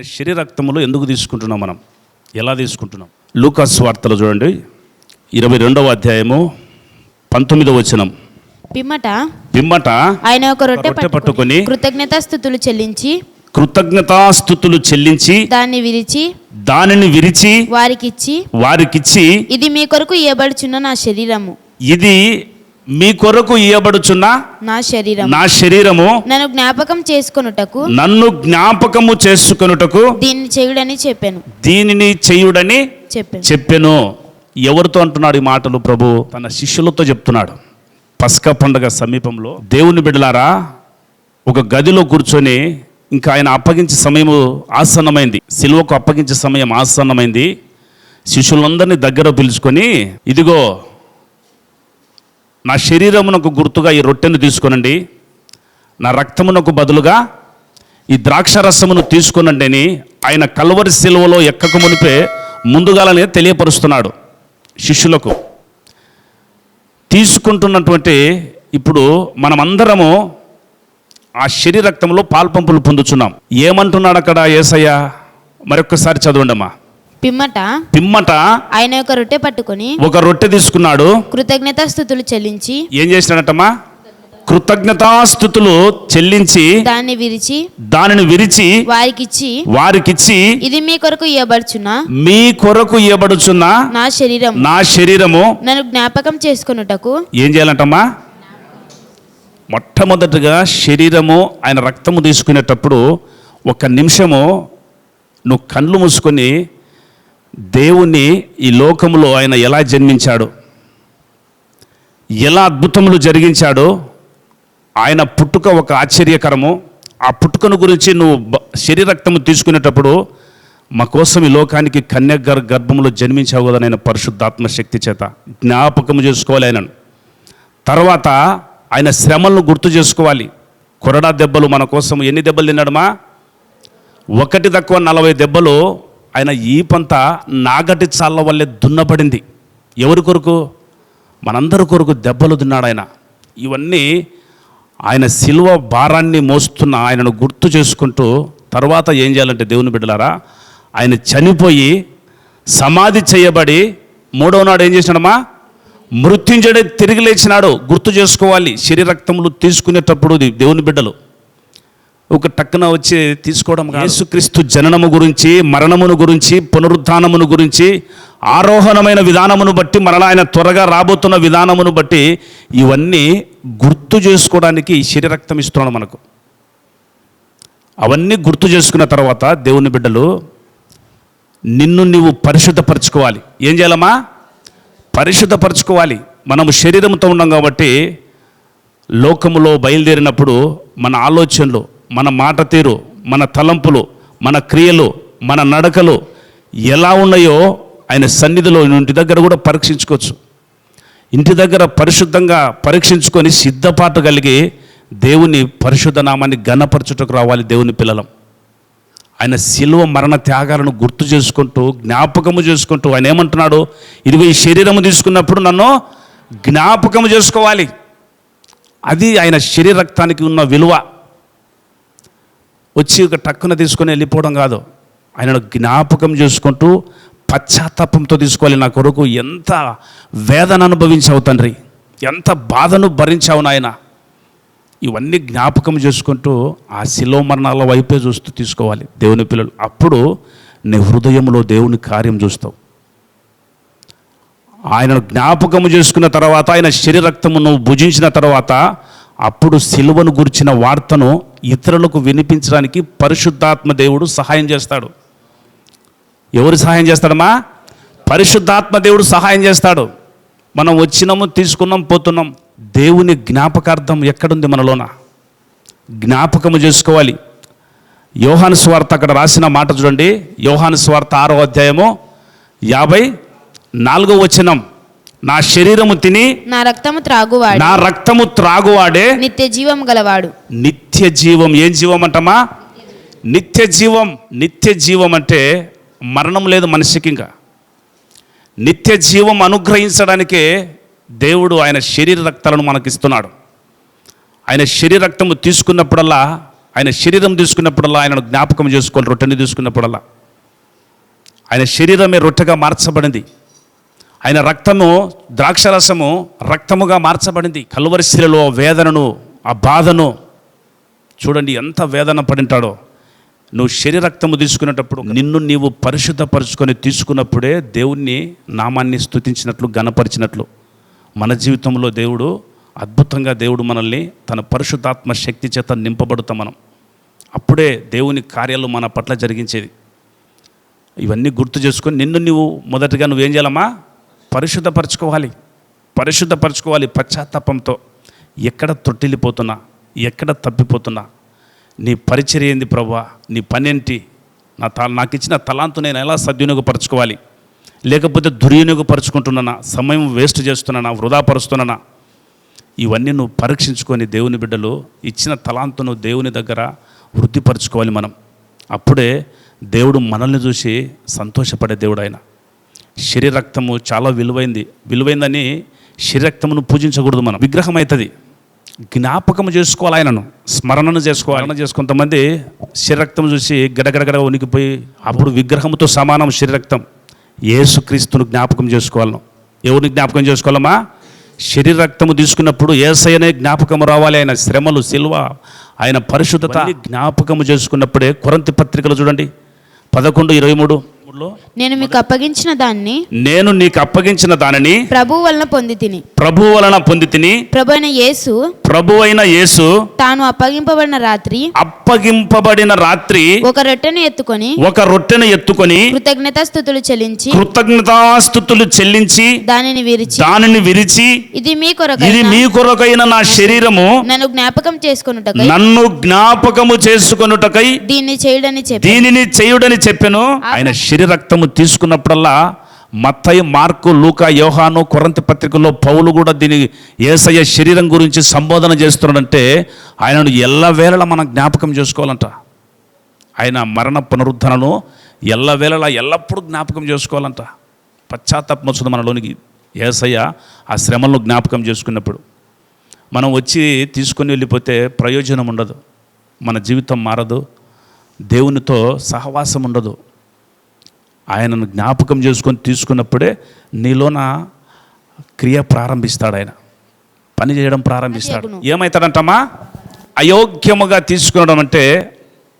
ఆయన శరీర రక్తములు ఎందుకు తీసుకుంటున్నాం మనం? ఎలా తీసుకుంటున్నాం? లూకాస్ వార్తలు చూడండి. ఇరవై రెండవ అధ్యాయము పంతొమ్మిదవ వచనం. పిమ్మట పిమ్మట ఆయన ఒక రొట్టె పట్టుకొని కృతజ్ఞతాస్థుతులు చెల్లించి కృతజ్ఞతాస్థుతులు చెల్లించి దాన్ని విరిచి దానిని విరిచి వారికిచ్చి వారికిచ్చి ఇది మీ కొరకు ఇవ్వబడుచున్న నా శరీరము. ఇది మీ కొరకు ఇయ్యబడుచున్న నా శరీరం నా శరీరము నన్ను జ్ఞాపకం చేసుకొనుటకు నన్ను జ్ఞాపకము చేసుకొనుటకు దీన్ని చేయుడని చెప్పాను. దీనిని చేయుడని చెప్పాను. చెప్పెను. ఎవరితో అంటున్నాడు ఈ మాటలు ప్రభు? తన శిష్యులతో చెప్తున్నాడు. పస్కా పండుగ సమీపంలో దేవుని బిడ్డలారా ఒక గదిలో కూర్చొని ఇంకా ఆయన అప్పగించే సమయము ఆసన్నమైంది. సిలువకు అప్పగించే సమయం ఆసన్నమైంది. శిష్యులందరినీ దగ్గర పిలుచుకొని ఇదిగో నా శరీరమునకు గుర్తుగా ఈ రొట్టెను తీసుకునండి. నా రక్తమునకు బదులుగా ఈ ద్రాక్షరసమును తీసుకునండి అని ఆయన కల్వరి శిలువలో ఎక్కక మునిపే ముందుగాలనే తెలియపరుస్తున్నాడు శిష్యులకు. తీసుకుంటున్నటువంటి ఇప్పుడు మనమందరము ఆ శరీరక్తంలో పాల్పంపులు పొందుచున్నాం. ఏమంటున్నాడు అక్కడ ఏసయ్య? మరొక్కసారి చదవండమ్మా. పిమ్మట పిమ్మట ఆయన ఒక రొట్టె పట్టుకొని ఒక రొట్టె తీసుకున్నాడు. కృతజ్ఞతాస్థుతులు చెల్లించి ఏం చేసినాడటమ్మా? కృతజ్ఞతాస్థుతులు చెల్లించి దాన్ని విరిచి దానిని విరిచి వారికిచ్చి వారికిచ్చి ఇది మీ కొరకు ఇవ్వబడుచున్న మీ కొరకు ఇవ్వబడుచున్న నా శరీరం నా శరీరము. నన్ను జ్ఞాపకం చేసుకొనుటకు ఏం చేయాలంటమ్మా? మొట్టమొదటిగా శరీరము ఆయన రక్తము తీసుకునేటప్పుడు ఒక నిమిషము నువ్వు కళ్ళు మూసుకొని దేవుణ్ణి ఈ లోకములో ఆయన ఎలా జన్మించాడు? ఎలా అద్భుతములు జరిగించాడో ఆయన పుట్టుక ఒక ఆశ్చర్యకరము. ఆ పుట్టుకను గురించి నువ్వు బ- తీసుకునేటప్పుడు మా కోసం ఈ లోకానికి కన్య గర్భములు జన్మించావు కదా నేను పరిశుద్ధాత్మ శక్తి చేత. జ్ఞాపకము చేసుకోవాలి ఆయనను. తర్వాత ఆయన శ్రమలను గుర్తు చేసుకోవాలి. కొరడా దెబ్బలు మన కోసం ఎన్ని దెబ్బలు తిన్నాడమా? ఒకటి తక్కువ నలభై దెబ్బలు ఆయన ఈ పంత నాగటి చాళ్ళ వల్లే దున్నబడింది. ఎవరి కొరకు? మనందరి కొరకు దెబ్బలు తిన్నాడు ఆయన. ఇవన్నీ ఆయన శిల్వ భారాన్ని మోస్తున్న ఆయనను గుర్తు చేసుకుంటూ తర్వాత ఏం చేయాలంటే దేవుని బిడ్డలారా ఆయన చనిపోయి సమాధి చేయబడి మూడవ నాడు ఏం చేసినాడమ్మా? మృత్యుంజడే తిరిగి లేచినాడు. గుర్తు చేసుకోవాలి. శరీరక్తములు తీసుకునేటప్పుడు ఇది దేవుని బిడ్డలు. ఒక టక్కున వచ్చి తీసుకోవడం యేసుక్రీస్తు జననము గురించి మరణమును గురించి పునరుద్ధానమును గురించి ఆరోహణమైన విధానమును బట్టి మరలా ఆయన త్వరగా రాబోతున్న విధానమును బట్టి ఇవన్నీ గుర్తు చేసుకోవడానికి శరీరక్తం ఇస్తున్నాడు మనకు. అవన్నీ గుర్తు చేసుకున్న తర్వాత దేవుని బిడ్డలు నిన్ను నీవు పరిశుద్ధపరచుకోవాలి. ఏం చేయాలమ్మా? పరిశుద్ధపరచుకోవాలి. మనము శరీరంతో ఉన్నాం కాబట్టి లోకములో బయలుదేరినప్పుడు మన ఆలోచనలు మన మాట తీరు మన తలంపులు మన క్రియలు మన నడకలు ఎలా ఉన్నాయో ఆయన సన్నిధిలో ఇంటి దగ్గర కూడా పరీక్షించుకోవచ్చు. ఇంటి దగ్గర పరిశుద్ధంగా పరీక్షించుకొని సిద్ధపాటు కలిగి దేవుని పరిశుద్ధ నామాన్ని ఘనపరచుటకు రావాలి దేవుని పిల్లలం. ఆయన శిలువ మరణ త్యాగాలను గుర్తు చేసుకుంటూ జ్ఞాపకము చేసుకుంటూ ఆయన ఏమంటున్నాడు? ఇదిగో ఈ శరీరము తీసుకున్నప్పుడు నన్ను జ్ఞాపకము చేసుకోవాలి. అది ఆయన శరీర రక్తానికి ఉన్న విలువ. వచ్చి ఒక టక్కున తీసుకొని వెళ్ళిపోవడం కాదు. ఆయనను జ్ఞాపకం చేసుకుంటూ పశ్చాత్తాపంతో తీసుకోవాలి నా కొరకు ఎంత వేదన అనుభవించావు తండ్రి. ఎంత బాధను భరించావు నాయన. ఇవన్నీ జ్ఞాపకం చేసుకుంటూ ఆ శిలో మరణాల వైపే చూస్తూ తీసుకోవాలి దేవుని పిల్లలు. అప్పుడు నీ హృదయంలో దేవుని కార్యం చూస్తావు. ఆయనను జ్ఞాపకము చేసుకున్న తర్వాత ఆయన శరీరక్తమును నువ్వు భుజించిన తర్వాత అప్పుడు సిలువను గురించిన వార్తను ఇతరులకు వినిపించడానికి పరిశుద్ధాత్మ దేవుడు సహాయం చేస్తాడు. ఎవరు సహాయం చేస్తాడమ్మా? పరిశుద్ధాత్మ దేవుడు సహాయం చేస్తాడు. మనం వచ్చినాము తీసుకున్నాం పోతున్నాం. దేవుని జ్ఞాపకార్థం ఎక్కడుంది మనలోన? జ్ఞాపకము చేసుకోవాలి. యోహాను స్వార్త అక్కడ రాసిన మాట చూడండి. యోహాను స్వార్త ఆరో అధ్యాయము యాభై నాలుగో వచనం. నా శరీరము తిని నా రక్తము త్రాగువాడు. నా రక్తము త్రాగువాడే నిత్య జీవం గలవాడు. నిత్య జీవం. ఏం జీవం అంటమా నిత్య జీవం. నిత్య జీవం అంటే మరణం లేదు మనిషికి ఇంకా నిత్య జీవం అనుగ్రహించడానికే దేవుడు ఆయన శరీర రక్తాలను మనకిస్తున్నాడు. ఆయన శరీర రక్తము తీసుకున్నప్పుడల్లా ఆయన శరీరం తీసుకున్నప్పుడల్లా ఆయనను జ్ఞాపకం చేసుకోవాలి రొట్టెని తీసుకున్నప్పుడల్లా. ఆయన శరీరమే రొట్టెగా మార్చబడింది. ఆయన రక్తము ద్రాక్షరసము రక్తముగా మార్చబడింది. కలువరిశిలలో వేదనను ఆ బాధను చూడండి ఎంత వేదన పడింటాడో. నువ్వు శరీరక్తము తీసుకునేటప్పుడు నిన్ను నీవు పరిశుద్ధపరుచుకొని తీసుకున్నప్పుడే దేవుణ్ణి నామాన్ని స్తుతించినట్లు గణపరిచినట్లు మన జీవితంలో దేవుడు అద్భుతంగా దేవుడు మనల్ని తన పరిశుద్ధాత్మ శక్తి చేత నింపబడుతాం మనం. అప్పుడే దేవుని కార్యాలు మన పట్ల జరిగించేది ఇవన్నీ గుర్తు చేసుకొని నిన్ను నువ్వు మొదటగా నువ్వేం చేయాలమ్మా? పరిశుద్ధపరచుకోవాలి. పరిశుద్ధపరచుకోవాలి పశ్చాత్తాపంతో. ఎక్కడ తొట్టిల్లిపోతున్నా ఎక్కడ తప్పిపోతున్నా నీ పరిచర్య ఏంది ప్రభా? నీ పని ఏంటి నా త నాకు ఇచ్చిన తలాంతు నేను ఎలా సద్వినియోగపరచుకోవాలి? లేకపోతే దుర్వినియోగపరుచుకుంటున్నానా? సమయం వేస్ట్ చేస్తున్నానా? వృధాపరుస్తున్నానా? ఇవన్నీ నువ్వు పరీక్షించుకొని దేవుని బిడ్డలు ఇచ్చిన తలాంతును దేవుని దగ్గర వృద్ధిపరచుకోవాలి మనం. అప్పుడే దేవుడు మనల్ని చూసి సంతోషపడే దేవుడు ఆయన. శరీరక్తము చాలా విలువైంది. విలువైందని శరీరక్తమును పూజించకూడదు మనం. విగ్రహం అవుతుంది జ్ఞాపకం చేసుకోవాలి ఆయనను. స్మరణను చేసుకోవాలి. చేసి కొంతమంది శరీరక్తం చూసి గడగడగడ ఉనికిపోయి అప్పుడు విగ్రహంతో సమానం శరీరక్తం యేసుక్రీస్తును జ్ఞాపకం చేసుకోవాలను. ఎవరిని జ్ఞాపకం చేసుకోవాలమ్మా? శరీర రక్తము తీసుకున్నప్పుడు ఏసైనే జ్ఞాపకము రావాలి. ఆయన శ్రమలు సిల్వ ఆయన పరిశుద్ధత జ్ఞాపకము చేసుకున్నప్పుడే కొరంతి పత్రికలు చూడండి. పదకొండు ఇరవై మూడు. నేను మీకు అప్పగించిన దాన్ని నేను నీకు అప్పగించిన దానిని ప్రభు వలన పొంది తిని ప్రభు వలన పొంది తిని ప్రభు అయిన యేసు ప్రభు అయిన యేసు తాను అప్పగింపబడిన రాత్రి అప్పగింపబడిన రాత్రి ఒక రొట్టెను ఎత్తుకొని ఒక రొట్టెను ఎత్తుకొని కృతజ్ఞతాస్థుతులు చెల్లించి కృతజ్ఞతాస్థుతులు చెల్లించి దానిని విరిచి దానిని విరిచి ఇది మీ ఇది కొరకైన మీ కొరకైన నా శరీరము నన్ను జ్ఞాపకం చేసుకొనుటకై నన్ను జ్ఞాపకము చేసుకొనుటకై దీన్ని చేయడని చెప్పి దీనిని చేయుడని చెప్పాను. ఆయన శరీరక్తము తీసుకున్నప్పుడల్లా మత్తయ్య మార్కు లూకా యోహాను కొరంతి పత్రికల్లో పౌలు కూడా దీని ఏసయ్య శరీరం గురించి సంబోధన చేస్తున్నాడంటే ఆయనను ఎల్లవేళలా మనం జ్ఞాపకం చేసుకోవాలంట. ఆయన మరణ పునరుద్ధరణను ఎల్లవేళలా ఎల్లప్పుడూ జ్ఞాపకం చేసుకోవాలంట. పశ్చాత్తాపం వస్తుంది మనలోనికి. ఏసయ్య ఆ శ్రమలను జ్ఞాపకం చేసుకున్నప్పుడు మనం వచ్చి తీసుకొని వెళ్ళిపోతే ప్రయోజనం ఉండదు. మన జీవితం మారదు. దేవునితో సహవాసం ఉండదు. ఆయనను జ్ఞాపకం చేసుకొని తీసుకున్నప్పుడే నీలోన క్రియ ప్రారంభిస్తాడు ఆయన. పని చేయడం ప్రారంభిస్తాడు. ఏమవుతాడంటమ్మా అయోగ్యముగా తీసుకునడం అంటే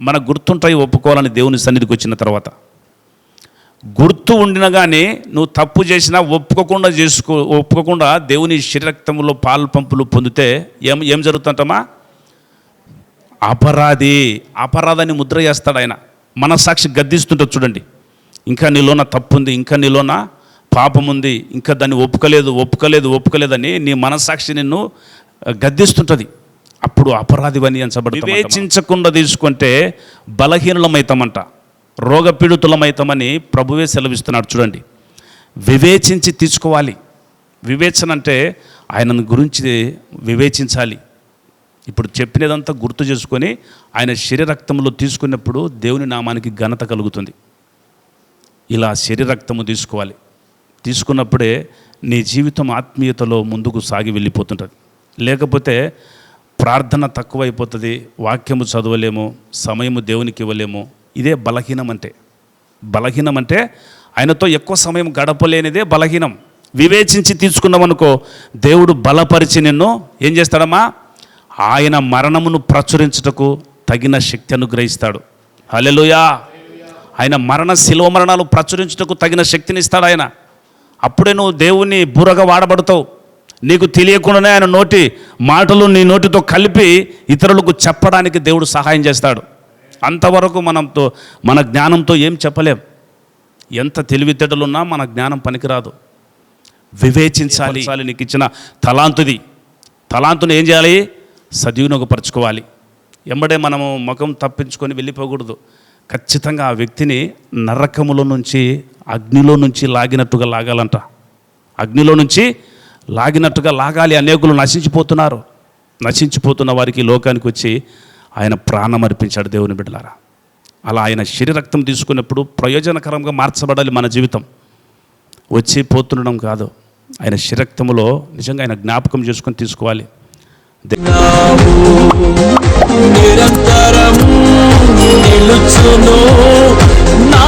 మన గుర్తుంటాయి ఒప్పుకోవాలని దేవుని సన్నిధికి వచ్చిన తర్వాత. గుర్తు ఉండిన కానీ నువ్వు తప్పు చేసినా ఒప్పుకోకుండా చేసుకో ఒప్పుకోకుండా దేవుని శరీరక్తంలో పాలు పంపులు పొందితే ఏం ఏం జరుగుతుంటమ్మా అపరాధి అపరాధాన్ని ముద్ర చేస్తాడు ఆయన. మనసాక్షి గద్దిస్తుంటుంది చూడండి. ఇంకా నీలోన తప్పు ఉంది ఇంకా నీలోన పాపం ఉంది ఇంకా దాన్ని ఒప్పుకోలేదు ఒప్పుకోలేదు ఒప్పుకోలేదని నీ మనసాక్షి నిన్ను గద్దిస్తుంటుంది. అప్పుడు అపరాధివని ఎంచబడి వివేచించకుండా తీసుకుంటే బలహీనులమైతామంట. రోగపీడితులమైతామని ప్రభువే సెలవిస్తున్నాడు చూడండి. వివేచించి తీసుకోవాలి. వివేచన అంటే ఆయనను గురించి వివేచించాలి. ఇప్పుడు చెప్పినదంతా గుర్తు చేసుకొని ఆయన శరీరక్తంలో తీసుకున్నప్పుడు దేవుని నామానికి ఘనత కలుగుతుంది. ఇలా శరీరక్తము తీసుకోవాలి. తీసుకున్నప్పుడే నీ జీవితం ఆత్మీయతలో ముందుకు సాగి వెళ్ళిపోతుంటుంది. లేకపోతే ప్రార్థన తక్కువైపోతుంది వాక్యము చదవలేము సమయము దేవునికి ఇవ్వలేము. ఇదే బలహీనం అంటే బలహీనం అంటే ఆయనతో ఎక్కువ సమయం గడపలేనిదే బలహీనం. వివేచించి తీసుకున్నామనుకో దేవుడు బలపరిచి నిన్ను ఏం చేస్తాడమ్మా? ఆయన మరణమును ప్రచురించుటకు తగిన శక్తి అనుగ్రహిస్తాడు. హలెలుయా ఆయన మరణ శిలువ మరణాలు ప్రచురించుటకు తగిన శక్తిని ఇస్తాడు ఆయన. అప్పుడే నువ్వు దేవుణ్ణి బుర్రగా వాడబడతావు. నీకు తెలియకుండానే ఆయన నోటి మాటలు నీ నోటితో కలిపి ఇతరులకు చెప్పడానికి దేవుడు సహాయం చేస్తాడు. అంతవరకు మనంతో మన జ్ఞానంతో ఏం చెప్పలేం. ఎంత తెలివితేటలున్నా మన జ్ఞానం పనికిరాదు. వివేచించాలి. నీకు ఇచ్చిన తలాంతుది. తలాంతుని ఏం చేయాలి? సద్వినియోగపరచుకోవాలి. ఎంబడే మనము ముఖం తప్పించుకొని వెళ్ళిపోకూడదు. ఖచ్చితంగా ఆ వ్యక్తిని నరకములో నుంచి అగ్నిలో నుంచి లాగినట్టుగా లాగాలంట. అగ్నిలో నుంచి లాగినట్టుగా లాగాలి. అనేకులు నశించిపోతున్నారు. నశించిపోతున్న వారికి లోకానికి వచ్చి ఆయన ప్రాణం అర్పించాడు దేవుని బిడ్డలారా. అలా ఆయన శరీరక్తం తీసుకున్నప్పుడు ప్రయోజనకరంగా మార్చబడాలి మన జీవితం. వచ్చి పోతుండడం కాదు. ఆయన శిరక్తములో నిజంగా ఆయన జ్ఞాపకం చేసుకొని తీసుకోవాలి. నిరంతరం నిలుచును. నా